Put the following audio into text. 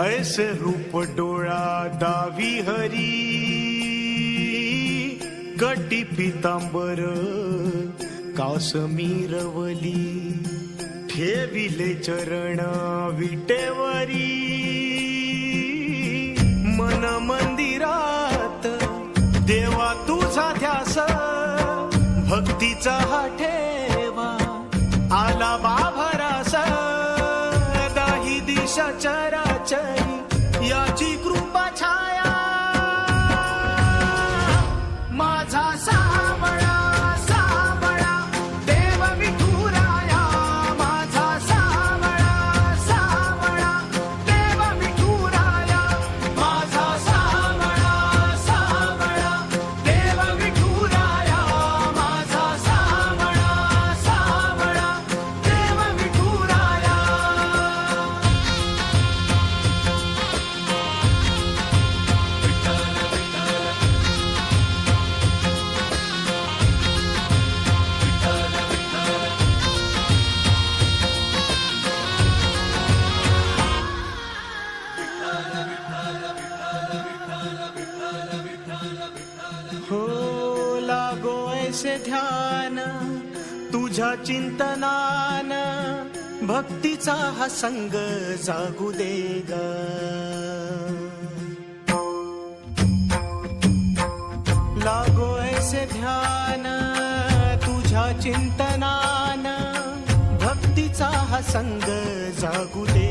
ऐसे रूप डोळा दावी हरी गटी पितांबर कासमीरवली ठेविले चरण विटेवरी. मन मंदिरात देवा तुझा ध्यास भक्तीचा हा ठेवा आला बाभरास दाही दिशा change. ऐसे ध्यान तुझ्या चिंतनान भक्तीचा हा संग जागू दे ग. लागो ऐसे ध्यान तुझ्या चिंतनान भक्तीचा हा संग जागू दे